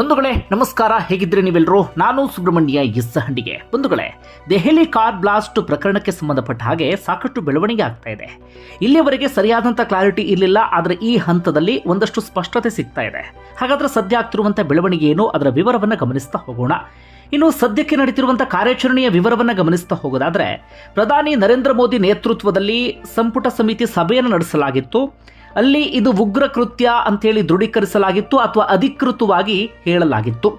ಬಂಧುಗಳೇ, ನಮಸ್ಕಾರ. ಹೇಗಿದ್ರೆ ನೀವೆಲ್ಲರೂ ನಾನು ಸುಬ್ರಹ್ಮಣ್ಯ ಎಸ್ ಹಂಡಿಗೆ. ಬಂಧುಗಳೇ, ದೆಹಲಿ ಕಾರ್ ಬ್ಲಾಸ್ಟ್ ಪ್ರಕರಣಕ್ಕೆ ಸಂಬಂಧಪಟ್ಟ ಹಾಗೆ ಸಾಕಷ್ಟು ಬೆಳವಣಿಗೆ ಆಗ್ತಾ ಇದೆ. ಇಲ್ಲಿಯವರೆಗೆ ಸರಿಯಾದಂಥ ಕ್ಲಾರಿಟಿ ಇರಲಿಲ್ಲ, ಆದರೆ ಈ ಹಂತದಲ್ಲಿ ಒಂದಷ್ಟು ಸ್ಪಷ್ಟತೆ ಸಿಗ್ತಾ ಇದೆ. ಹಾಗಾದ್ರೆ ಸದ್ಯ ಆಗ್ತಿರುವಂಥ ಬೆಳವಣಿಗೆ ಏನು? ಅದರ ವಿವರವನ್ನು ಗಮನಿಸ್ತಾ ಹೋಗೋಣ. ಇನ್ನು ಸದ್ಯಕ್ಕೆ ನಡೀತಿರುವಂತಹ ಕಾರ್ಯಾಚರಣೆಯ ವಿವರವನ್ನು ಗಮನಿಸ್ತಾ ಹೋಗೋದಾದ್ರೆ, ಪ್ರಧಾನಿ ನರೇಂದ್ರ ಮೋದಿ ನೇತೃತ್ವದಲ್ಲಿ ಸಂಪುಟ ಸಮಿತಿ ಸಭೆಯನ್ನು ನಡೆಸಲಾಗಿತ್ತು. ಅಲ್ಲಿ ಇದು ಉಗ್ರ ಕೃತ್ಯ ಅಂಥೇಳಿ ದೃಢೀಕರಿಸಲಾಗಿತ್ತು ಅಥವಾ ಅಧಿಕೃತವಾಗಿ ಹೇಳಲಾಗಿತ್ತು.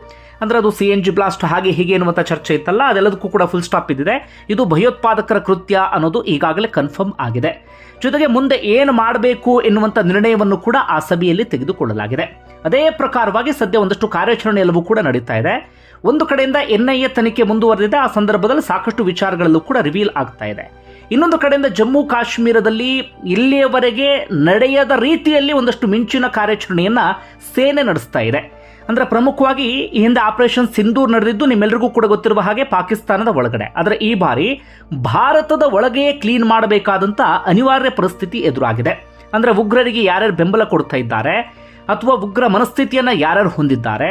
ಅಂದರೆ ಅದು ಸಿ ಎನ್ ಜಿ ಬ್ಲಾಸ್ಟ್ ಹಾಗೆ ಹೀಗೆ ಎನ್ನುವಂಥ ಚರ್ಚೆ ಇತ್ತಲ್ಲ, ಅದೆಲ್ಲದಕ್ಕೂ ಕೂಡ ಫುಲ್ ಸ್ಟಾಪ್ ಇದ್ದಿದೆ. ಇದು ಭಯೋತ್ಪಾದಕರ ಕೃತ್ಯ ಅನ್ನೋದು ಈಗಾಗಲೇ ಕನ್ಫರ್ಮ್ ಆಗಿದೆ. ಜೊತೆಗೆ ಮುಂದೆ ಏನು ಮಾಡಬೇಕು ಎನ್ನುವಂಥ ನಿರ್ಣಯವನ್ನು ಕೂಡ ಆ ಸಭೆಯಲ್ಲಿ ತೆಗೆದುಕೊಳ್ಳಲಾಗಿದೆ. ಅದೇ ಪ್ರಕಾರವಾಗಿ ಸದ್ಯ ಒಂದಷ್ಟು ಕಾರ್ಯಾಚರಣೆ ಎಲ್ಲವೂ ಕೂಡ ನಡೀತಾ ಇದೆ. ಒಂದು ಕಡೆಯಿಂದ ಎನ್ ಐ ಎ ತನಿಖೆ ಮುಂದುವರೆದಿದೆ. ಆ ಸಂದರ್ಭದಲ್ಲಿ ಸಾಕಷ್ಟು ವಿಚಾರಗಳಲ್ಲೂ ಕೂಡ ರಿವೀಲ್ ಆಗ್ತಾ ಇದೆ. ಇನ್ನೊಂದು ಕಡೆಯಿಂದ ಜಮ್ಮು ಕಾಶ್ಮೀರದಲ್ಲಿ ಇಲ್ಲಿಯವರೆಗೆ ನಡೆಯದ ರೀತಿಯಲ್ಲಿ ಒಂದಷ್ಟು ಮಿಂಚಿನ ಕಾರ್ಯಾಚರಣೆಯನ್ನ ಸೇನೆ ನಡೆಸ್ತಾ ಇದೆ. ಅಂದ್ರೆ ಪ್ರಮುಖವಾಗಿ ಈ ಹಿಂದೆ ಆಪರೇಷನ್ ಸಿಂಧೂರ್ ನಡೆದಿದ್ದು ನಿಮ್ಮೆಲ್ಲರಿಗೂ ಕೂಡ ಗೊತ್ತಿರುವ ಹಾಗೆ ಪಾಕಿಸ್ತಾನದ ಒಳಗಡೆ. ಆದರೆ ಈ ಬಾರಿ ಭಾರತದ ಒಳಗೆಯೇ ಕ್ಲೀನ್ ಮಾಡಬೇಕಾದಂತ ಅನಿವಾರ್ಯ ಪರಿಸ್ಥಿತಿ ಎದುರಾಗಿದೆ. ಅಂದ್ರೆ ಉಗ್ರರಿಗೆ ಯಾರ್ಯಾರು ಬೆಂಬಲ ಕೊಡ್ತಾ ಇದ್ದಾರೆ ಅಥವಾ ಉಗ್ರ ಮನಸ್ಥಿತಿಯನ್ನ ಯಾರ್ಯಾರು ಹೊಂದಿದ್ದಾರೆ.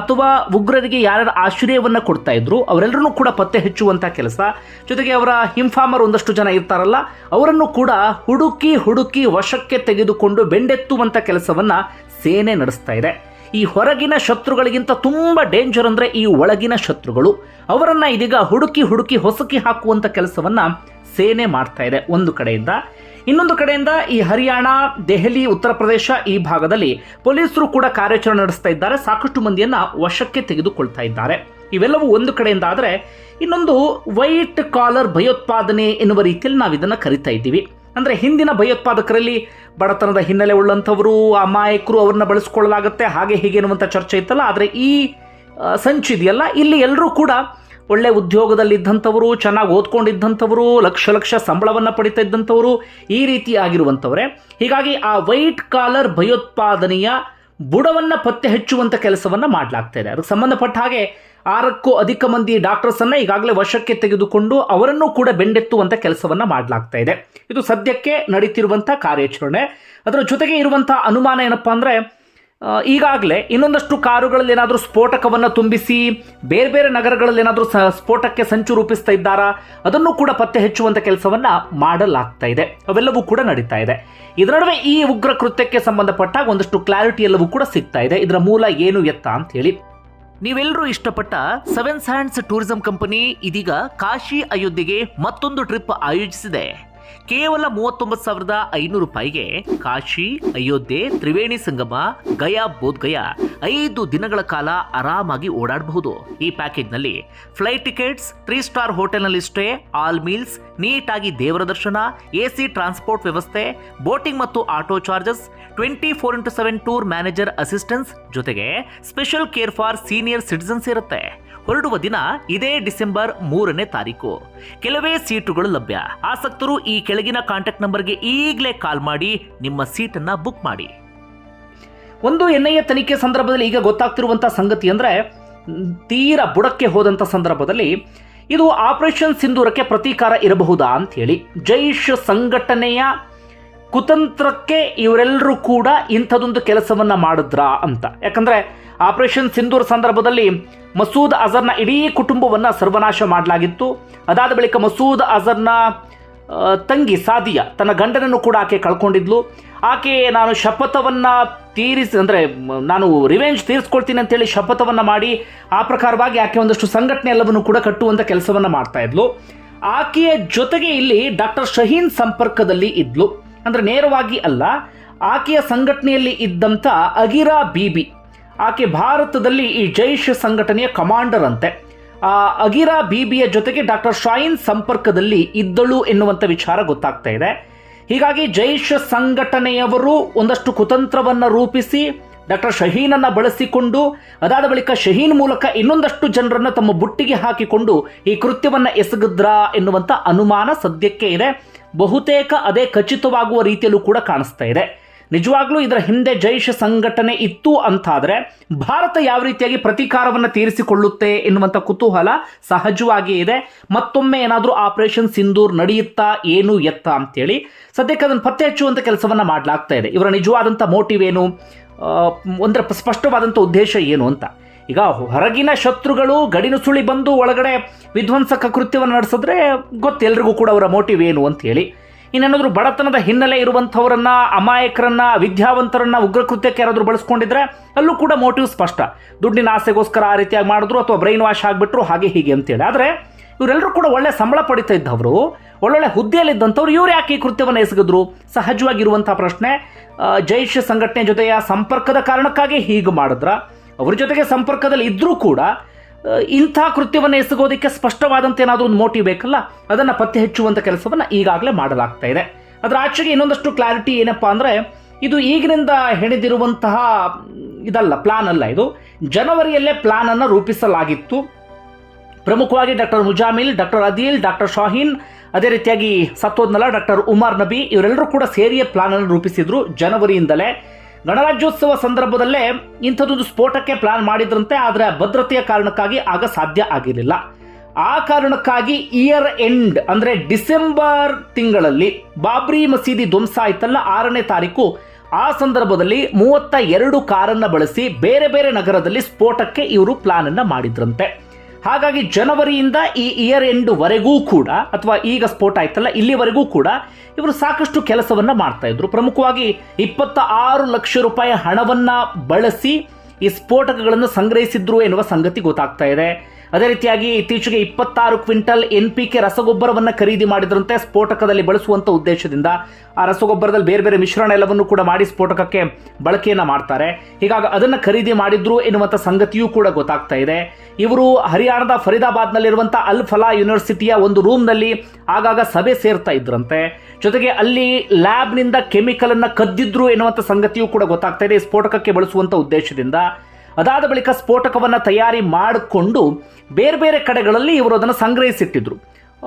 ಅಥವಾ ಉಗ್ರರಿಗೆ ಯಾರ್ಯಾರು ಆಶ್ರಯವನ್ನು ಕೊಡ್ತಾ ಇದ್ರು, ಅವರೆಲ್ಲರನ್ನೂ ಕೂಡ ಪತ್ತೆ ಹಚ್ಚುವಂಥ ಕೆಲಸ. ಜೊತೆಗೆ ಅವರ ಹಿಂಫಾಮರ್ ಒಂದಷ್ಟು ಜನ ಇರ್ತಾರಲ್ಲ, ಅವರನ್ನು ಕೂಡ ಹುಡುಕಿ ಹುಡುಕಿ ವಶಕ್ಕೆ ತೆಗೆದುಕೊಂಡು ಬೆಂಡೆತ್ತುವಂಥ ಕೆಲಸವನ್ನ ಸೇನೆ ನಡೆಸ್ತಾ ಇದೆ. ಈ ಹೊರಗಿನ ಶತ್ರುಗಳಿಗಿಂತ ತುಂಬ ಡೇಂಜರ್ ಅಂದರೆ ಈ ಒಳಗಿನ ಶತ್ರುಗಳು. ಅವರನ್ನು ಇದೀಗ ಹುಡುಕಿ ಹುಡುಕಿ ಹೊಸಕಿ ಹಾಕುವಂಥ ಕೆಲಸವನ್ನು ಸೇನೆ ಮಾಡ್ತಾ ಇದೆ ಒಂದು ಕಡೆಯಿಂದ. ಇನ್ನೊಂದು ಕಡೆಯಿಂದ ಈ ಹರಿಯಾಣ, ದೆಹಲಿ, ಉತ್ತರ ಪ್ರದೇಶ ಈ ಭಾಗದಲ್ಲಿ ಪೊಲೀಸರು ಕೂಡ ಕಾರ್ಯಾಚರಣೆ ನಡೆಸ್ತಾ ಇದ್ದಾರೆ. ಸಾಕಷ್ಟು ಮಂದಿಯನ್ನ ವಶಕ್ಕೆ ತೆಗೆದುಕೊಳ್ತಾ ಇದ್ದಾರೆ. ಇವೆಲ್ಲವೂ ಒಂದು ಕಡೆಯಿಂದ ಆದರೆ ಇನ್ನೊಂದು ವೈಟ್ ಕಾಲರ್ ಭಯೋತ್ಪಾದನೆ ಎನ್ನುವ ರೀತಿಯಲ್ಲಿ ನಾವು ಇದನ್ನ ಕರಿತಾ ಇದ್ದೀವಿ. ಅಂದ್ರೆ ಹಿಂದಿನ ಭಯೋತ್ಪಾದಕರಲ್ಲಿ ಬಡತನದ ಹಿನ್ನೆಲೆ ಉಳ್ಳಂಥವರು, ಅಮಾಯಕರು ಅವ್ರನ್ನ ಬಳಸ್ಕೊಳ್ಳಲಾಗುತ್ತೆ, ಹಾಗೆ ಹೀಗೆ ಎನ್ನುವಂಥ ಚರ್ಚೆ ಇತ್ತಲ್ಲ, ಆದರೆ ಈ ಸಂಚು ಸಂಚಿದೆಯಲ್ಲ ಇಲ್ಲಿ ಎಲ್ಲರೂ ಕೂಡ ಒಳ್ಳೆ ಉದ್ಯೋಗದಲ್ಲಿದ್ದಂಥವರು, ಚೆನ್ನಾಗಿ ಓದ್ಕೊಂಡಿದ್ದಂಥವರು, ಲಕ್ಷ ಲಕ್ಷ ಸಂಬಳವನ್ನು ಪಡಿತಾ ಇದ್ದಂಥವರು ಈ ರೀತಿ ಆಗಿರುವಂಥವರೇ. ಹೀಗಾಗಿ ಆ ವೈಟ್ ಕಾಲರ್ ಭಯೋತ್ಪಾದನೆಯ ಬುಡವನ್ನು ಪತ್ತೆ ಹಚ್ಚುವಂಥ ಕೆಲಸವನ್ನು ಮಾಡಲಾಗ್ತಾ ಇದೆ. ಅದಕ್ಕೆ ಸಂಬಂಧಪಟ್ಟ ಹಾಗೆ ಆರಕ್ಕೂ ಅಧಿಕ ಮಂದಿ ಡಾಕ್ಟರ್ಸ್ ಅನ್ನ ಈಗಾಗಲೇ ವಶಕ್ಕೆ ತೆಗೆದುಕೊಂಡು ಅವರನ್ನು ಕೂಡ ಬೆಂಡೆತ್ತುವಂತ ಕೆಲಸವನ್ನ ಮಾಡಲಾಗ್ತಾ ಇದೆ. ಇದು ಸದ್ಯಕ್ಕೆ ನಡೀತಿರುವಂಥ ಕಾರ್ಯಾಚರಣೆ. ಅದರ ಜೊತೆಗೆ ಇರುವಂಥ ಅನುಮಾನ ಏನಪ್ಪಾ ಅಂದ್ರೆ ಈಗಾಗಲೇ ಇನ್ನೊಂದಷ್ಟು ಕಾರುಗಳಲ್ಲಿ ಏನಾದರೂ ಸ್ಫೋಟಕವನ್ನು ತುಂಬಿಸಿ, ಬೇರೆ ಬೇರೆ ನಗರಗಳಲ್ಲಿ ಏನಾದರೂ ಸ್ಫೋಟಕ್ಕೆ ಸಂಚು ರೂಪಿಸ್ತಾ ಇದ್ದಾರಾ, ಅದನ್ನು ಕೂಡ ಪತ್ತೆ ಹೆಚ್ಚುವಂಥ ಕೆಲಸವನ್ನು ಮಾಡಲಾಗ್ತಾ ಇದೆ. ಅವೆಲ್ಲವೂ ಕೂಡ ನಡೀತಾ ಇದೆ. ಇದರ ನಡುವೆ ಈ ಉಗ್ರ ಕೃತ್ಯಕ್ಕೆ ಸಂಬಂಧಪಟ್ಟಾಗ ಒಂದಷ್ಟು ಕ್ಲಾರಿಟಿ ಎಲ್ಲವೂ ಕೂಡ ಸಿಗ್ತಾ ಇದೆ. ಇದರ ಮೂಲ ಏನು ಎತ್ತ ಅಂತ ಹೇಳಿ. ನೀವೆಲ್ಲರೂ ಇಷ್ಟಪಟ್ಟ ಸೆವೆನ್ ಸ್ಯಾಂಡ್ಸ್ ಟೂರಿಸಂ ಕಂಪನಿ ಇದೀಗ ಕಾಶಿ ಅಯೋಧ್ಯೆಗೆ ಮತ್ತೊಂದು ಟ್ರಿಪ್ ಆಯೋಜಿಸಿದೆ. ಕೇವಲ ಮೂವತ್ತೊಂಬತ್ತು ಸಾವಿರದ ಐನೂರು ರೂಪಾಯಿಗೆ ಕಾಶಿ, ಅಯೋಧ್ಯೆ, ತ್ರಿವೇಣಿ ಸಂಗಮ, ಗಯಾ ಬೋಧ್ಗಯ ಐದು ದಿನಗಳ ಕಾಲ ಆರಾಮಾಗಿ ಓಡಾಡಬಹುದು. ಈ ಪ್ಯಾಕೇಜ್ನಲ್ಲಿ ಫ್ಲೈಟ್ ಟಿಕೆಟ್ಸ್, ತ್ರೀ ಸ್ಟಾರ್ ಹೋಟೆಲ್ನಲ್ಲಿ ಸ್ಟೇ, ಆಲ್ ಮೀಲ್ಸ್, ನೀಟಾಗಿ ದೇವರ ದರ್ಶನ ಎಸಿ ಟ್ರಾನ್ಸ್ಪೋರ್ಟ್ ವ್ಯವಸ್ಥೆ, ಬೋಟಿಂಗ್ ಮತ್ತು auto charges, twenty four into seven tour manager assistance ಜೊತೆಗೆ special care for senior citizens ಇರುತ್ತೆ. ಹೊರಡುವ ದಿನ ಇದೇ ಡಿಸೆಂಬರ್ ಮೂರನೇ ತಾರೀಕು. ಕೆಲವೇ ಸೀಟುಗಳು ಲಭ್ಯ. ಆಸಕ್ತರು ಈ ಕೆಳಗಿನ ಕಾಂಟ್ಯಾಕ್ಟ್ ನಂಬರ್ಗೆ ಈಗಲೇ ಕಾಲ್ ಮಾಡಿ ನಿಮ್ಮ ಸೀಟನ್ನ ಬುಕ್ ಮಾಡಿ. ಒಂದು ಎನ್ಐಎ ತನಿಖೆ ಸಂದರ್ಭದಲ್ಲಿ ಈಗ ಗೊತ್ತಾಗ್ತಿರುವಂತಹ ಸಂಗತಿ ಅಂದ್ರೆ, ತೀರ ಬುಡಕ್ಕೆ ಹೋದಂತ ಸಂದರ್ಭದಲ್ಲಿ ಇದು ಆಪರೇಷನ್ ಸಿಂಧೂರಕ್ಕೆ ಪ್ರತೀಕಾರ ಇರಬಹುದಾ ಅಂತ ಹೇಳಿ ಜೈಷ್ ಸಂಘಟನೆಯ ಕುತಂತ್ರಕ್ಕೆ ಇವರೆಲ್ಲರೂ ಕೂಡ ಇಂಥದೊಂದು ಕೆಲಸವನ್ನು ಮಾಡಿದ್ರಾ ಅಂತ. ಯಾಕಂದರೆ ಆಪರೇಷನ್ ಸಿಂಧೂರ್ ಸಂದರ್ಭದಲ್ಲಿ ಮಸೂದ್ ಅಜರ್ನ ಇಡೀ ಕುಟುಂಬವನ್ನು ಸರ್ವನಾಶ ಮಾಡಲಾಗಿತ್ತು. ಅದಾದ ಬಳಿಕ ಮಸೂದ್ ಅಜರ್ನ ತಂಗಿ ಸಾದಿಯಾ ತನ್ನ ಗಂಡನನ್ನು ಕೂಡ ಆಕೆ ಕಳ್ಕೊಂಡಿದ್ಲು. ಆಕೆ ನಾನು ಶಪಥವನ್ನು ತೀರಿಸಿ, ಅಂದರೆ ನಾನು ರಿವೆಂಜ್ ತೀರಿಸ್ಕೊಳ್ತೀನಿ ಅಂತೇಳಿ ಶಪಥವನ್ನು ಮಾಡಿ ಆ ಪ್ರಕಾರವಾಗಿ ಆಕೆ ಒಂದಷ್ಟು ಸಂಘಟನೆ ಎಲ್ಲವನ್ನು ಕೂಡ ಕಟ್ಟುವಂಥ ಕೆಲಸವನ್ನು ಮಾಡ್ತಾ ಇದ್ಲು. ಆಕೆಯ ಜೊತೆಗೆ ಇಲ್ಲಿ ಡಾಕ್ಟರ್ ಶಹೀನ್ ಸಂಪರ್ಕದಲ್ಲಿ ಇದ್ಲು. ಅಂದ್ರೆ ನೇರವಾಗಿ ಅಲ್ಲ, ಆಕೆಯ ಸಂಘಟನೆಯಲ್ಲಿ ಇದ್ದಂಥ ಅಗಿರಾ ಬೀಬಿ, ಆಕೆ ಭಾರತದಲ್ಲಿ ಈ ಜೈಷ್ ಸಂಘಟನೆಯ ಕಮಾಂಡರ್ ಅಂತೆ. ಆ ಅಗಿರಾ ಬೀಬಿಯ ಜೊತೆಗೆ ಡಾಕ್ಟರ್ ಶಾಯಿನ್ ಸಂಪರ್ಕದಲ್ಲಿ ಇದ್ದಳು ಎನ್ನುವಂಥ ವಿಚಾರ ಗೊತ್ತಾಗ್ತಾ ಇದೆ. ಹೀಗಾಗಿ ಜೈಷ್ ಸಂಘಟನೆಯವರು ಒಂದಷ್ಟು ಕುತಂತ್ರವನ್ನು ರೂಪಿಸಿ ಡಾಕ್ಟರ್ ಶಹೀನನ್ನು ಬಳಸಿಕೊಂಡು, ಅದಾದ ಬಳಿಕ ಶಹೀನ್ ಮೂಲಕ ಇನ್ನೊಂದಷ್ಟು ಜನರನ್ನು ತಮ್ಮ ಬುಟ್ಟಿಗೆ ಹಾಕಿಕೊಂಡು ಈ ಕೃತ್ಯವನ್ನು ಎಸಗಿದ್ರಾ ಎನ್ನುವಂಥ ಅನುಮಾನ ಸದ್ಯಕ್ಕೆ ಇದೆ. ಬಹುತೇಕ ಅದೇ ಖಚಿತವಾಗುವ ರೀತಿಯಲ್ಲೂ ಕೂಡ ಕಾಣಿಸ್ತಾ ಇದೆ. ನಿಜವಾಗ್ಲೂ ಇದರ ಹಿಂದೆ ಜೈಷ್ ಸಂಘಟನೆ ಇತ್ತು ಅಂತಾದರೆ ಭಾರತ ಯಾವ ರೀತಿಯಾಗಿ ಪ್ರತೀಕಾರವನ್ನು ತೀರಿಸಿಕೊಳ್ಳುತ್ತೆ ಎನ್ನುವಂಥ ಕುತೂಹಲ ಸಹಜವಾಗಿ ಇದೆ. ಮತ್ತೊಮ್ಮೆ ಏನಾದರೂ ಆಪರೇಷನ್ ಸಿಂಧೂರ್ ನಡೆಯುತ್ತಾ, ಏನು ಎತ್ತ ಅಂತೇಳಿ ಸದ್ಯಕ್ಕೆ ಅದನ್ನು ಪತ್ತೆ ಹಚ್ಚುವಂಥ ಕೆಲಸವನ್ನು ಮಾಡಲಾಗ್ತಾ ಇದೆ. ಇವರ ನಿಜವಾದಂಥ ಮೋಟಿವ್ ಏನು? ಒಂದರ ಸ್ಪಷ್ಟವಾದಂಥ ಉದ್ದೇಶ ಏನು ಅಂತ. ಈಗ ಹೊರಗಿನ ಶತ್ರುಗಳು ಗಡಿನುಸುಳಿ ಬಂದು ಒಳಗಡೆ ವಿಧ್ವಂಸಕ ಕೃತ್ಯವನ್ನು ನಡೆಸಿದ್ರೆ ಗೊತ್ತು, ಎಲ್ರಿಗೂ ಕೂಡ ಅವರ ಮೋಟಿವ್ ಏನು ಅಂತ ಹೇಳಿ. ಇನ್ನೇನಾದರೂ ಬಡತನದ ಹಿನ್ನೆಲೆ ಇರುವಂಥವರನ್ನು, ಅಮಾಯಕರನ್ನ, ವಿದ್ಯಾವಂತರನ್ನ ಉಗ್ರ ಕೃತ್ಯಕ್ಕೆ ಯಾರಾದರೂ ಬಳಸ್ಕೊಂಡಿದ್ರೆ ಅಲ್ಲೂ ಕೂಡ ಮೋಟಿವ್ ಸ್ಪಷ್ಟ. ದುಡ್ಡಿನ ಆಸೆಗೋಸ್ಕರ ಆ ರೀತಿಯಾಗಿ ಮಾಡಿದ್ರು ಅಥವಾ ಬ್ರೈನ್ ವಾಶ್ ಆಗಿಬಿಟ್ರು, ಹಾಗೆ ಹೀಗೆ ಅಂತೇಳಿ ಆದರೆ ಇವರೆಲ್ಲರೂ ಕೂಡ ಒಳ್ಳೆ ಸಂಬಳ ಪಡಿತಾ ಇದ್ದವರು. ಒಳ್ಳೊಳ್ಳೆ ಹುದ್ದೆಯಲ್ಲಿದ್ದಂಥವ್ರು ಇವ್ರು ಯಾಕೆ ಈ ಕೃತ್ಯವನ್ನು ಎಸಗಿದ್ರು? ಸಹಜವಾಗಿರುವಂಥ ಪ್ರಶ್ನೆ. ಜೈಷ್ ಸಂಘಟನೆ ಜೊತೆಯ ಸಂಪರ್ಕದ ಕಾರಣಕ್ಕಾಗಿ ಹೀಗೆ ಮಾಡಿದ್ರ? ಅವ್ರ ಜೊತೆಗೆ ಸಂಪರ್ಕದಲ್ಲಿ ಇದ್ದರೂ ಕೂಡ ಇಂಥ ಕೃತ್ಯವನ್ನು ಎಸಗೋದಕ್ಕೆ ಸ್ಪಷ್ಟವಾದಂಥ ಏನಾದರೂ ಒಂದು ಮೋಟಿವ್ ಬೇಕಲ್ಲ? ಅದನ್ನು ಪತ್ತೆ ಹಚ್ಚುವಂಥ ಕೆಲಸವನ್ನು ಈಗಾಗಲೇ ಮಾಡಲಾಗ್ತಾ ಇದೆ. ಅದರ ಆಚೆಗೆ ಇನ್ನೊಂದಷ್ಟು ಕ್ಲಾರಿಟಿ ಏನಪ್ಪಾ ಅಂದರೆ, ಇದು ಈಗಿನಿಂದ ಹೆಣೆದಿರುವಂತಹ, ಇದಲ್ಲ ಪ್ಲಾನ್ ಅಲ್ಲ ಇದು. ಜನವರಿಯಲ್ಲೇ ಪ್ಲಾನ್ ಅನ್ನು ರೂಪಿಸಲಾಗಿತ್ತು. ಪ್ರಮುಖವಾಗಿ doctor Muzammil, doctor Adil, doctor Shaheen, ಅದೇ ರೀತಿಯಾಗಿ ಸತ್ತೋದ್ನಲ್ಲ ಡಾಕ್ಟರ್ ಉಮರ್ ನಬಿ, ಇವರೆಲ್ಲರೂ ಕೂಡ ಸೇರಿಯೇ ಪ್ಲಾನ್ ಅನ್ನು ರೂಪಿಸಿದ್ರು ಜನವರಿಯಿಂದಲೇ. ಗಣರಾಜ್ಯೋತ್ಸವ ಸಂದರ್ಭದಲ್ಲೇ ಇಂಥದ್ದೊಂದು ಸ್ಫೋಟಕ್ಕೆ ಪ್ಲಾನ್ ಮಾಡಿದ್ರಂತೆ, ಆದರೆ ಭದ್ರತೆಯ ಕಾರಣಕ್ಕಾಗಿ ಆಗ ಸಾಧ್ಯ ಆಗಿರಲಿಲ್ಲ. ಆ ಕಾರಣಕ್ಕಾಗಿ ಇಯರ್ ಎಂಡ್, ಅಂದ್ರೆ ಡಿಸೆಂಬರ್ ತಿಂಗಳಲ್ಲಿ ಬಾಬ್ರಿ ಮಸೀದಿ ಧ್ವಂಸ ಆಯ್ತಲ್ಲ, ಆರನೇ ತಾರೀಕು, ಆ ಸಂದರ್ಭದಲ್ಲಿ ಮೂವತ್ತ ಎರಡು ಕಾರನ್ನ ಬಳಸಿ ಬೇರೆ ಬೇರೆ ನಗರದಲ್ಲಿ ಸ್ಫೋಟಕ್ಕೆ ಇವರು ಪ್ಲಾನ್ ಅನ್ನ ಮಾಡಿದ್ರಂತೆ. ಹಾಗಾಗಿ ಜನವರಿಯಿಂದ ಈ ಇಯರ್ ಎಂಡ್ ವರೆಗೂ ಕೂಡ, ಅಥವಾ ಈಗ ಸ್ಫೋಟ ಆಯ್ತಲ್ಲ, ಇಲ್ಲಿವರೆಗೂ ಕೂಡ ಇವರು ಸಾಕಷ್ಟು ಕೆಲಸವನ್ನ ಮಾಡ್ತಾ ಇದ್ರು. ಪ್ರಮುಖವಾಗಿ ಇಪ್ಪತ್ತ ಆರು ಲಕ್ಷ ರೂಪಾಯಿ ಹಣವನ್ನ ಬಳಸಿ ಈ ಸ್ಫೋಟಕಗಳನ್ನು ಸಂಗ್ರಹಿಸಿದ್ರು ಎನ್ನುವ ಸಂಗತಿ ಗೊತ್ತಾಗ್ತಾ ಇದೆ. ಅದೇ ರೀತಿಯಾಗಿ ಇತ್ತೀಚೆಗೆ ಇಪ್ಪತ್ತಾರು ಕ್ವಿಂಟಲ್ ಎನ್ ಪಿ ಕೆ ರಸಗೊಬ್ಬರವನ್ನು ಖರೀದಿ ಮಾಡಿದ್ರಂತೆ ಸ್ಫೋಟಕದಲ್ಲಿ ಬಳಸುವಂತ ಉದ್ದೇಶದಿಂದ. ಆ ರಸಗೊಬ್ಬರದಲ್ಲಿ ಬೇರೆ ಬೇರೆ ಮಿಶ್ರಣ ಎಲ್ಲವನ್ನು ಕೂಡ ಮಾಡಿ ಸ್ಫೋಟಕಕ್ಕೆ ಬಳಕೆಯನ್ನು ಮಾಡ್ತಾರೆ. ಹೀಗಾಗಿ ಅದನ್ನು ಖರೀದಿ ಮಾಡಿದ್ರು ಎನ್ನುವಂಥ ಸಂಗತಿಯೂ ಕೂಡ ಗೊತ್ತಾಗ್ತಾ ಇದೆ. ಇವರು ಹರಿಯಾಣದ ಫರೀದಾಬಾದ್ನಲ್ಲಿರುವಂಥ ಅಲ್ ಫಲಾ ಯೂನಿವರ್ಸಿಟಿಯ ಒಂದು ರೂಮ್ನಲ್ಲಿ ಆಗಾಗ ಸಭೆ ಸೇರ್ತಾ ಇದ್ರಂತೆ. ಜೊತೆಗೆ ಅಲ್ಲಿ ಲ್ಯಾಬ್ನಿಂದ ಕೆಮಿಕಲ್ ಅನ್ನ ಕದ್ದಿದ್ರು ಎನ್ನುವಂಥ ಸಂಗತಿಯೂ ಕೂಡ ಗೊತ್ತಾಗ್ತಾ ಇದೆ ಸ್ಫೋಟಕಕ್ಕೆ ಬಳಸುವಂತ ಉದ್ದೇಶದಿಂದ. ಅದಾದ ಬಳಿಕ ಸ್ಫೋಟಕವನ್ನು ತಯಾರಿ ಮಾಡಿಕೊಂಡು ಬೇರೆ ಬೇರೆ ಕಡೆಗಳಲ್ಲಿ ಇವರು ಅದನ್ನು ಸಂಗ್ರಹಿಸಿಟ್ಟಿದ್ರು.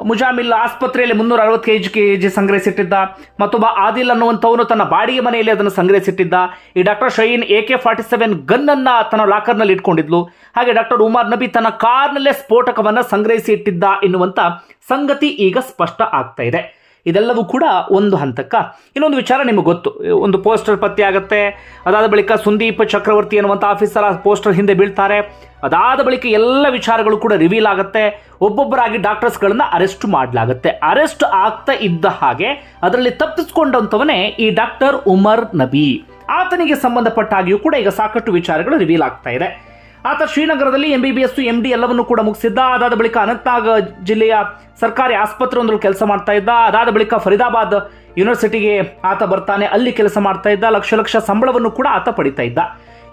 ಮುಜಾಮಿಲ್ ಆಸ್ಪತ್ರೆಯಲ್ಲಿ ಮುನ್ನೂರ ಅರವತ್ತು ಕೆ ಜಿ ಕೆ ಜಿ ಸಂಗ್ರಹಿಸಿಟ್ಟಿದ್ದ, ಮತ್ತೊಬ್ಬ ಆದಿಲ್ ಅನ್ನುವಂಥವನು ತನ್ನ ಬಾಡಿಗೆ ಮನೆಯಲ್ಲಿ ಅದನ್ನು ಸಂಗ್ರಹಿಸಿಟ್ಟಿದ್ದ. ಈ doctor Shaheen A K forty seven gun ಅನ್ನ ತನ್ನ ಲಾಕರ್ನಲ್ಲಿ ಇಟ್ಕೊಂಡಿದ್ಲು. ಹಾಗೆ ಡಾಕ್ಟರ್ ಉಮಾರ್ ನಬಿ ತನ್ನ ಕಾರ್ನಲ್ಲೇ ಸ್ಫೋಟಕವನ್ನು ಸಂಗ್ರಹಿಸಿ ಇಟ್ಟಿದ್ದ ಎನ್ನುವಂಥ ಸಂಗತಿ ಈಗ ಸ್ಪಷ್ಟ ಆಗ್ತಾ ಇದೆ. ಇದೆಲ್ಲವೂ ಕೂಡ ಒಂದು ಹಂತಕ್ಕ. ಇನ್ನೊಂದು ವಿಚಾರ ನಿಮಗೆ ಗೊತ್ತು. ಒಂದು ಪೋಸ್ಟರ್ ಪತ್ತೆ ಆಗುತ್ತೆ, ಅದಾದ ಬಳಿಕ ಸುಂದೀಪ್ ಚಕ್ರವರ್ತಿ ಅನ್ನುವಂಥ ಆಫೀಸರ್ ಆ ಪೋಸ್ಟರ್ ಹಿಂದೆ ಬೀಳ್ತಾರೆ. ಅದಾದ ಬಳಿಕ ಎಲ್ಲ ವಿಚಾರಗಳು ಕೂಡ ರಿವೀಲ್ ಆಗುತ್ತೆ. ಒಬ್ಬೊಬ್ಬರಾಗಿ ಡಾಕ್ಟರ್ಸ್ಗಳನ್ನು ಅರೆಸ್ಟ್ ಮಾಡಲಾಗುತ್ತೆ. ಅರೆಸ್ಟ್ ಆಗ್ತಾ ಇದ್ದ ಹಾಗೆ ಅದರಲ್ಲಿ ತಪ್ಪಿಸ್ಕೊಂಡಂಥವನೇ ಈ ಡಾಕ್ಟರ್ ಉಮರ್ ನಬಿ. ಆತನಿಗೆ ಸಂಬಂಧಪಟ್ಟ ಹಾಗೆಯೂ ಕೂಡ ಈಗ ಸಾಕಷ್ಟು ವಿಚಾರಗಳು ರಿವೀಲ್ ಆಗ್ತಾ ಇದೆ. ಆತ ಶ್ರೀನಗರದಲ್ಲಿ M B B S M D ಎಲ್ಲವನ್ನು ಕೂಡ ಮುಗಿಸಿದ್ದ. ಅದಾದ ಬಳಿಕ ಅನಂತನಾಗ್ ಜಿಲ್ಲೆಯ ಸರ್ಕಾರಿ ಆಸ್ಪತ್ರೆ ಒಂದರಲ್ಲಿ ಕೆಲಸ ಮಾಡ್ತಾ ಇದ್ದ. ಅದಾದ ಬಳಿಕ ಫರೀದಾಬಾದ್ ಯೂನಿವರ್ಸಿಟಿಗೆ ಆತ ಬರ್ತಾನೆ. ಅಲ್ಲಿ ಕೆಲಸ ಮಾಡ್ತಾ ಇದ್ದ. ಲಕ್ಷ ಲಕ್ಷ ಸಂಬಳವನ್ನು ಕೂಡ ಆತ ಪಡಿತಾ ಇದ್ದ.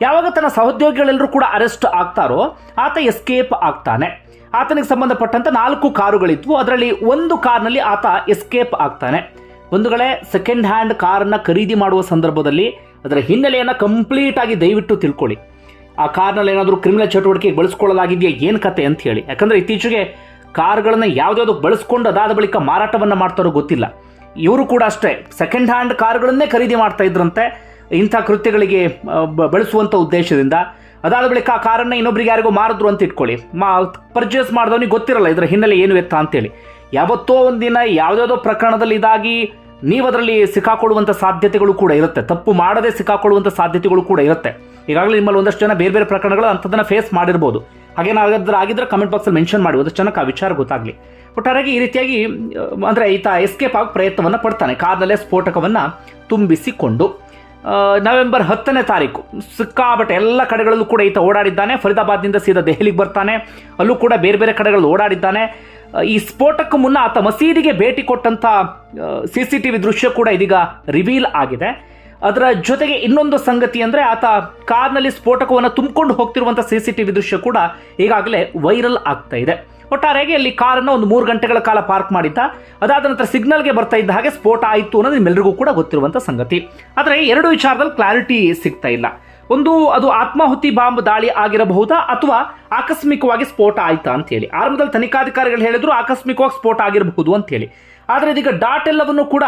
ಯಾವಾಗ ತನ್ನ ಸಹೋದ್ಯೋಗಿಗಳೆಲ್ಲರೂ ಕೂಡ ಅರೆಸ್ಟ್ ಆಗ್ತಾರೋ, ಆತ ಎಸ್ಕೇಪ್ ಆಗ್ತಾನೆ. ಆತನಿಗೆ ಸಂಬಂಧಪಟ್ಟಂತ ನಾಲ್ಕು ಕಾರುಗಳಿದ್ವು. ಅದರಲ್ಲಿ ಒಂದು ಕಾರ್ನಲ್ಲಿ ಆತ ಎಸ್ಕೇಪ್ ಆಗ್ತಾನೆ. ಒಂದು ಕಡೆ ಸೆಕೆಂಡ್ ಹ್ಯಾಂಡ್ ಕಾರನ್ನ ಖರೀದಿ ಮಾಡುವ ಸಂದರ್ಭದಲ್ಲಿ ಅದರ ಹಿನ್ನೆಲೆಯನ್ನು ಕಂಪ್ಲೀಟ್ ಆಗಿ ದಯವಿಟ್ಟು ತಿಳ್ಕೊಳ್ಳಿ. ಆ ಕಾರ್ನಲ್ಲಿ ಏನಾದರೂ ಕ್ರಿಮಿನಲ್ ಚಟುವಟಿಕೆಗೆ ಬಳಸ್ಕೊಳ್ಳಲಾಗಿದೆಯಾ? ಏನು ಕತೆ ಅಂತ ಹೇಳಿ. ಯಾಕಂದರೆ ಇತ್ತೀಚೆಗೆ ಕಾರ್ಗಳನ್ನು ಯಾವುದ್ಯಾವುದೋ ಬಳಸ್ಕೊಂಡು ಅದಾದ ಬಳಿಕ ಮಾರಾಟವನ್ನು ಮಾಡ್ತಾರೋ ಗೊತ್ತಿಲ್ಲ. ಇವರು ಕೂಡ ಅಷ್ಟೇ. ಸೆಕೆಂಡ್ ಹ್ಯಾಂಡ್ ಕಾರ್ಗಳನ್ನೇ ಖರೀದಿ ಮಾಡ್ತಾ ಇದ್ರಂತೆ. ಇಂಥ ಕೃತ್ಯಗಳಿಗೆ ಬಳಸುವಂಥ ಉದ್ದೇಶದಿಂದ. ಅದಾದ ಬಳಿಕ ಆ ಕಾರನ್ನು ಇನ್ನೊಬ್ರಿಗೆ ಯಾರಿಗೂ ಮಾರಿದ್ರು ಅಂತ ಇಟ್ಕೊಳ್ಳಿ. ಮಾ ಪರ್ಚೇಸ್ ಮಾಡಿದವನಿಗೆ ಗೊತ್ತಿರಲ್ಲ, ಇದರ ಹಿನ್ನೆಲೆ ಏನು ಎತ್ತ ಅಂತೇಳಿ ಯಾವತ್ತೋ ಒಂದಿನ ಯಾವುದ್ಯಾವುದೋ ಪ್ರಕರಣದಲ್ಲಿ ಇದಾಗಿ ನೀವು ಅದರಲ್ಲಿ ಸಿಕ್ಕಾಕೊಳ್ಳುವಂಥ ಸಾಧ್ಯತೆಗಳು ಕೂಡ ಇರುತ್ತೆ. ತಪ್ಪು ಮಾಡದೆ ಸಿಕ್ಕಾಕೊಳ್ಳುವಂಥ ಸಾಧ್ಯತೆಗಳು ಕೂಡ ಇರುತ್ತೆ. ಈಗಾಗಲೇ ನಿಮ್ಮಲ್ಲಿ ಒಂದಷ್ಟು ಜನ ಬೇರೆ ಬೇರೆ ಪ್ರಕರಣಗಳು ಅಂಥದ್ದನ್ನ ಫೇಸ್ ಮಾಡಿರ್ಬೋದು. ಹಾಗೇನಾದ್ರೂ ಆಗಿದ್ರೆ ಕಮೆಂಟ್ ಬಾಕ್ಸಲ್ಲಿ ಮೆನ್ಷನ್ ಮಾಡಿ, ಒಂದಷ್ಟು ಜನಕ್ಕೆ ಆ ವಿಚಾರ ಗೊತ್ತಾಗಲಿ. ಒಟ್ಟಾರೆಯಾಗಿ ಈ ರೀತಿಯಾಗಿ ಅಂದರೆ ಈತ ಎಸ್ಕೇಪ್ ಆಗಿ ಪ್ರಯತ್ನವನ್ನು ಪಡ್ತಾನೆ. ಕಾರ್ನಲ್ಲೇ ಸ್ಫೋಟಕವನ್ನು ತುಂಬಿಸಿಕೊಂಡು. ನವೆಂಬರ್ ಹತ್ತನೇ ತಾರೀಕು ಸಿಕ್ಕಾಬಟ್ಟೆ ಎಲ್ಲ ಕಡೆಗಳಲ್ಲೂ ಕೂಡ ಈತ ಓಡಾಡಿದ್ದಾನೆ. ಫರೀದಾಬಾದ್ನಿಂದ ಸೀದಾ ದೆಹಲಿಗೆ ಬರ್ತಾನೆ. ಅಲ್ಲೂ ಕೂಡ ಬೇರೆ ಬೇರೆ ಕಡೆಗಳಲ್ಲಿ ಓಡಾಡಿದ್ದಾನೆ. ಈ ಸ್ಫೋಟಕ್ಕೂ ಮುನ್ನ ಆತ ಮಸೀದಿಗೆ ಭೇಟಿ ಕೊಟ್ಟಂತ ಸಿ ಸಿ ಟಿ ವಿ ದೃಶ್ಯ ಕೂಡ ಇದೀಗ ರಿವೀಲ್ ಆಗಿದೆ. ಅದರ ಜೊತೆಗೆ ಇನ್ನೊಂದು ಸಂಗತಿ ಅಂದರೆ ಆತ ಕಾರ್ನಲ್ಲಿ ಸ್ಫೋಟಕವನ್ನು ತುಂಬಿಕೊಂಡು ಹೋಗ್ತಿರುವಂಥ ಸಿ ಸಿ ಟಿ ವಿ ದೃಶ್ಯ ಕೂಡ ಈಗಾಗಲೇ ವೈರಲ್ ಆಗ್ತಾ ಇದೆ. ಒಟ್ಟಾರೆಯಾಗಿ ಅಲ್ಲಿ ಕಾರನ್ನು ಒಂದು ಮೂರು ಗಂಟೆಗಳ ಕಾಲ ಪಾರ್ಕ್ ಮಾಡಿದ್ದ. ಅದಾದ ನಂತರ ಸಿಗ್ನಲ್ಗೆ ಬರ್ತಾ ಇದ್ದ ಹಾಗೆ ಸ್ಫೋಟ ಆಯಿತು ಅನ್ನೋದು ನಿಮ್ಮೆಲ್ಲರಿಗೂ ಕೂಡ ಗೊತ್ತಿರುವಂಥ ಸಂಗತಿ. ಆದರೆ ಎರಡು ವಿಚಾರದಲ್ಲಿ ಕ್ಲಾರಿಟಿ ಸಿಗ್ತಾ ಇಲ್ಲ. ಒಂದು ಅದು ಆತ್ಮಾಹುತಿ ಬಾಂಬ್ ದಾಳಿ ಆಗಿರಬಹುದಾ ಅಥವಾ ಆಕಸ್ಮಿಕವಾಗಿ ಸ್ಫೋಟ ಆಯ್ತಾ ಅಂತ ಹೇಳಿ. ಆರಂಭದಲ್ಲಿ ತನಿಖಾಧಿಕಾರಿಗಳು ಹೇಳಿದ್ರು ಆಕಸ್ಮಿಕವಾಗಿ ಸ್ಫೋಟ ಆಗಿರಬಹುದು ಅಂತ ಹೇಳಿ. ಆದರೆ ಇದೀಗ ಡಾಟ್ ಎಲ್ಲವನ್ನು ಕೂಡ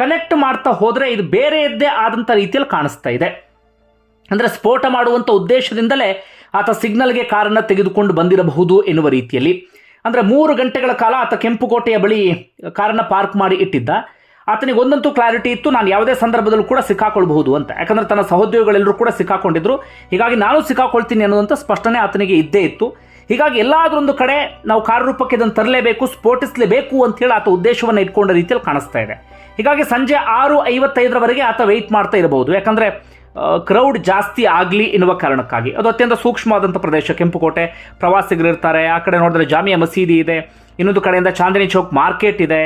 ಕನೆಕ್ಟ್ ಮಾಡ್ತಾ ಹೋದರೆ ಇದು ಬೇರೆಯದ್ದೇ ಆದಂಥ ರೀತಿಯಲ್ಲಿ ಕಾಣಿಸ್ತಾ ಇದೆ. ಅಂದರೆ ಸ್ಫೋಟ ಮಾಡುವಂಥ ಉದ್ದೇಶದಿಂದಲೇ ಆತ ಸಿಗ್ನಲ್ಗೆ ಕಾರನ್ನು ತೆಗೆದುಕೊಂಡು ಬಂದಿರಬಹುದು ಎನ್ನುವ ರೀತಿಯಲ್ಲಿ. ಅಂದರೆ ಮೂರು ಗಂಟೆಗಳ ಕಾಲ ಆತ ಕೆಂಪುಕೋಟೆಯ ಬಳಿ ಕಾರನ್ನು ಪಾರ್ಕ್ ಮಾಡಿ ಇಟ್ಟಿದ್ದ. ಆತನಿಗೆ ಒಂದಂತೂ ಕ್ಲಾರಿಟಿ ಇತ್ತು, ನಾನು ಯಾವುದೇ ಸಂದರ್ಭದಲ್ಲೂ ಕೂಡ ಸಿಕ್ಕಾಕೊಳ್ಬಹುದು ಅಂತ. ಯಾಕಂದರೆ ತನ್ನ ಸಹೋದ್ಯೋಗಿಗಳೆಲ್ಲರೂ ಕೂಡ ಸಿಕ್ಕಾಕೊಂಡಿದ್ರು. ಹೀಗಾಗಿ ನಾನು ಸಿಕ್ಕಾಕೊಳ್ತೀನಿ ಅನ್ನುವಂಥ ಸ್ಪಷ್ಟನೆ ಆತನಿಗೆ ಇದ್ದೇ ಇತ್ತು. ಹೀಗಾಗಿ ಎಲ್ಲಾದ್ರೊಂದು ಕಡೆ ನಾವು ಕಾರ್ಯರೂಪಕ್ಕೆ ಇದನ್ನು ತರಲೇಬೇಕು, ಸ್ಫೋಟಿಸಲೇಬೇಕು ಅಂತೇಳಿ ಆತ ಉದ್ದೇಶವನ್ನು ಇಟ್ಕೊಂಡ ರೀತಿಯಲ್ಲಿ ಕಾಣಿಸ್ತಾ ಇದೆ. ಹೀಗಾಗಿ ಸಂಜೆ ಆರು ಐವತ್ತೈದರವರೆಗೆ ಆತ ವೆಯ್ಟ್ ಮಾಡ್ತಾ ಇರಬಹುದು. ಯಾಕಂದ್ರೆ ಕ್ರೌಡ್ ಜಾಸ್ತಿ ಆಗಲಿ ಎನ್ನುವ ಕಾರಣಕ್ಕಾಗಿ. ಅದು ಅತ್ಯಂತ ಸೂಕ್ಷ್ಮವಾದಂಥ ಪ್ರದೇಶ. ಕೆಂಪುಕೋಟೆ ಪ್ರವಾಸಿಗರು ಇರ್ತಾರೆ. ಆ ಕಡೆ ನೋಡಿದ್ರೆ ಜಾಮಿಯಾ ಮಸೀದಿ ಇದೆ. ಇನ್ನೊಂದು ಕಡೆಯಿಂದ ಚಾಂದಿನಿ ಚೌಕ್ ಮಾರ್ಕೆಟ್ ಇದೆ.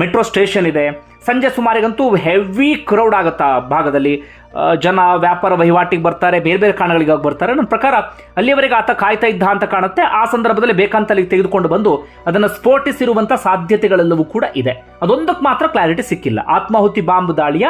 ಮೆಟ್ರೋ ಸ್ಟೇಷನ್ ಇದೆ. ಸಂಜೆ ಸುಮಾರಿಗಂತೂ ಹೆವಿ ಕ್ರೌಡ್ ಆಗುತ್ತೆ ಆ ಭಾಗದಲ್ಲಿ ಜನ ವ್ಯಾಪಾರ ವಹಿವಾಟಿಗೆ ಬರ್ತಾರೆ, ಬೇರೆ ಬೇರೆ ಕಾರಣಗಳಿಗಾಗಿ ಬರ್ತಾರೆ. ನನ್ನ ಪ್ರಕಾರ ಅಲ್ಲಿಯವರೆಗೆ ಆತ ಕಾಯ್ತಾ ಇದ್ದ ಅಂತ ಕಾಣುತ್ತೆ. ಆ ಸಂದರ್ಭದಲ್ಲಿ ಬೇಕಂತ ಅಲ್ಲಿಗೆ ತೆಗೆದುಕೊಂಡು ಬಂದು ಅದನ್ನು ಸ್ಫೋಟಿಸಿರುವಂಥ ಸಾಧ್ಯತೆಗಳೆಲ್ಲವೂ ಕೂಡ ಇದೆ. ಅದೊಂದಕ್ಕೆ ಮಾತ್ರ ಕ್ಲಾರಿಟಿ ಸಿಕ್ಕಿಲ್ಲ. ಆತ್ಮಾಹುತಿ ಬಾಂಬ್ ದಾಳಿಯ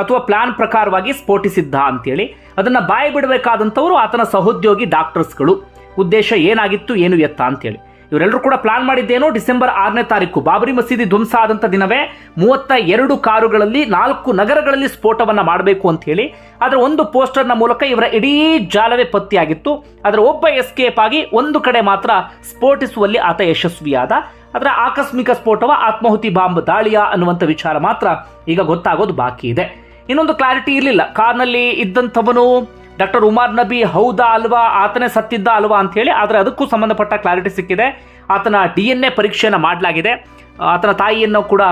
ಅಥವಾ ಪ್ಲಾನ್ ಪ್ರಕಾರವಾಗಿ ಸ್ಫೋಟಿಸಿದ್ದ ಅಂತೇಳಿ ಅದನ್ನ ಬಾಯಿ ಬಿಡಬೇಕಾದಂಥವರು ಆತನ ಸಹೋದ್ಯೋಗಿ ಡಾಕ್ಟರ್ಸ್ಗಳು ಉದ್ದೇಶ ಏನಾಗಿತ್ತು, ಏನು ಎತ್ತ ಅಂತೇಳಿ. ಇವರೆಲ್ಲರೂ ಕೂಡ ಪ್ಲಾನ್ ಮಾಡಿದ್ದೇನು ಡಿಸೆಂಬರ್ ಆರನೇ ತಾರೀಕು. ಬಾಬರಿ ಮಸೀದಿ ಧ್ವಂಸ ಆದಂಥ ದಿನವೇ ಮೂವತ್ತ ಎರಡು ಕಾರುಗಳಲ್ಲಿ ನಾಲ್ಕು ನಗರಗಳಲ್ಲಿ ಸ್ಫೋಟವನ್ನ ಮಾಡಬೇಕು ಅಂತ ಹೇಳಿ ಅದರ ಒಂದು ಪೋಸ್ಟರ್ನ ಮೂಲಕ ಇವರ ಇಡೀ ಜಾಲವೇ ಪತ್ತೆಯಾಗಿತ್ತು. ಅದರ ಒಬ್ಬ ಎಸ್ಕೇಪ್ ಆಗಿ ಒಂದು ಕಡೆ ಮಾತ್ರ ಸ್ಫೋಟಿಸುವಲ್ಲಿ ಆತ ಯಶಸ್ವಿಯಾದ. ಅದರ ಆಕಸ್ಮಿಕ ಸ್ಫೋಟವ ಆತ್ಮಾಹುತಿ ಬಾಂಬ್ ದಾಳಿಯ ಅನ್ನುವಂಥ ವಿಚಾರ ಮಾತ್ರ ಈಗ ಗೊತ್ತಾಗೋದು ಬಾಕಿ ಇದೆ. ಇನ್ನೊಂದು ಕ್ಲಾರಿಟಿ ಇರಲಿಲ್ಲ. ಕಾರ್ನಲ್ಲಿ ಇದ್ದಂಥವನು ಡಾಕ್ಟರ್ ಉಮಾರ್ ನಬಿ ಹೌದಾ ಅಲ್ವಾ, ಆತನೇ ಸತ್ತಿದ್ದ ಅಲ್ವಾ ಅಂತ ಹೇಳಿ ಆದರೆ ಅದಕ್ಕೂ ಸಂಬಂಧಪಟ್ಟ ಕ್ಲಾರಿಟಿ ಸಿಕ್ಕಿದೆ. ಆತನ ಡಿ ಎನ್ ಎ ಪರೀಕ್ಷೆಯನ್ನು ಮಾಡಲಾಗಿದೆ. ಆತನ ತಾಯಿಯನ್ನು ಕೂಡ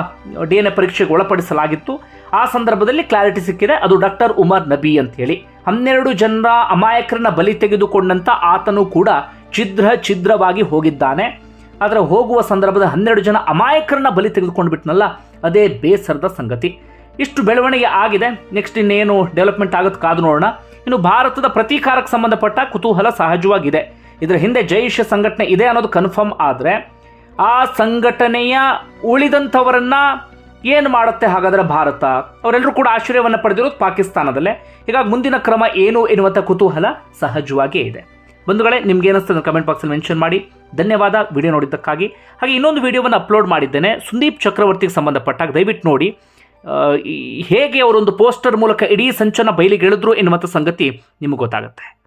ಡಿ ಎನ್ ಎ ಪರೀಕ್ಷೆಗೆ ಒಳಪಡಿಸಲಾಗಿತ್ತು. ಆ ಸಂದರ್ಭದಲ್ಲಿ ಕ್ಲಾರಿಟಿ ಸಿಕ್ಕಿದೆ, ಅದು ಡಾಕ್ಟರ್ ಉಮರ್ ನಬಿ ಅಂತ ಹೇಳಿ. ಹನ್ನೆರಡು ಜನರ ಅಮಾಯಕರನ್ನ ಬಲಿ ತೆಗೆದುಕೊಂಡಂತ ಆತನು ಕೂಡ ಛಿದ್ರ ಛಿದ್ರವಾಗಿ ಹೋಗಿದ್ದಾನೆ. ಆದರೆ ಹೋಗುವ ಸಂದರ್ಭದ ಹನ್ನೆರಡು ಜನ ಅಮಾಯಕರನ್ನ ಬಲಿ ತೆಗೆದುಕೊಂಡು ಬಿಟ್ನಲ್ಲ, ಅದೇ ಬೇಸರದ ಸಂಗತಿ. ಇಷ್ಟು ಬೆಳವಣಿಗೆ ಆಗಿದೆ. ನೆಕ್ಸ್ಟ್ ಇನ್ನೇನು ಡೆವಲಪ್ಮೆಂಟ್ ಆಗುತ್ತೆ ಕಾದು ನೋಡೋಣ. ಇನ್ನು ಭಾರತದ ಪ್ರತೀಕಾರಕ್ಕೆ ಸಂಬಂಧಪಟ್ಟ ಕುತೂಹಲ ಸಹಜವಾಗಿದೆ. ಇದರ ಹಿಂದೆ ಜೈಷ್ ಸಂಘಟನೆ ಇದೆ ಅನ್ನೋದು ಕನ್ಫರ್ಮ್ ಆದರೆ, ಆ ಸಂಘಟನೆಯ ಉಳಿದಂಥವರನ್ನ ಏನು ಮಾಡುತ್ತೆ ಹಾಗಾದರೆ ಭಾರತ? ಅವರೆಲ್ಲರೂ ಕೂಡ ಆಶ್ರಯವನ್ನು ಪಡೆದಿರೋದು ಪಾಕಿಸ್ತಾನದಲ್ಲೇ. ಹೀಗಾಗಿ ಮುಂದಿನ ಕ್ರಮ ಏನು ಎನ್ನುವಂಥ ಕುತೂಹಲ ಸಹಜವಾಗಿಯೇ ಇದೆ. ಬಂಧುಗಳೇ, ನಿಮ್ಗೆ ಏನಿಸ್ತದೆ ಕಮೆಂಟ್ ಬಾಕ್ಸಲ್ಲಿ ಮೆನ್ಷನ್ ಮಾಡಿ. ಧನ್ಯವಾದ ವಿಡಿಯೋ ನೋಡಿದ್ದಕ್ಕಾಗಿ. ಹಾಗೆ ಇನ್ನೊಂದು ವಿಡಿಯೋವನ್ನು ಅಪ್ಲೋಡ್ ಮಾಡಿದ್ದೇನೆ. ಸುದೀಪ್ ಚಕ್ರವರ್ತಿಗೆ ಸಂಬಂಧಪಟ್ಟಾಗ ದಯವಿಟ್ಟು ನೋಡಿ. ಹೇಗೆ ಅವರೊಂದು ಪೋಸ್ಟರ್ ಮೂಲಕ ಇಡೀ ಸಂಚನ ಬಯಲಿಗೆಳೆದ್ರು ಎನ್ನುವಂಥ ಸಂಗತಿ ನಿಮಗೆ ಗೊತ್ತಾಗುತ್ತೆ.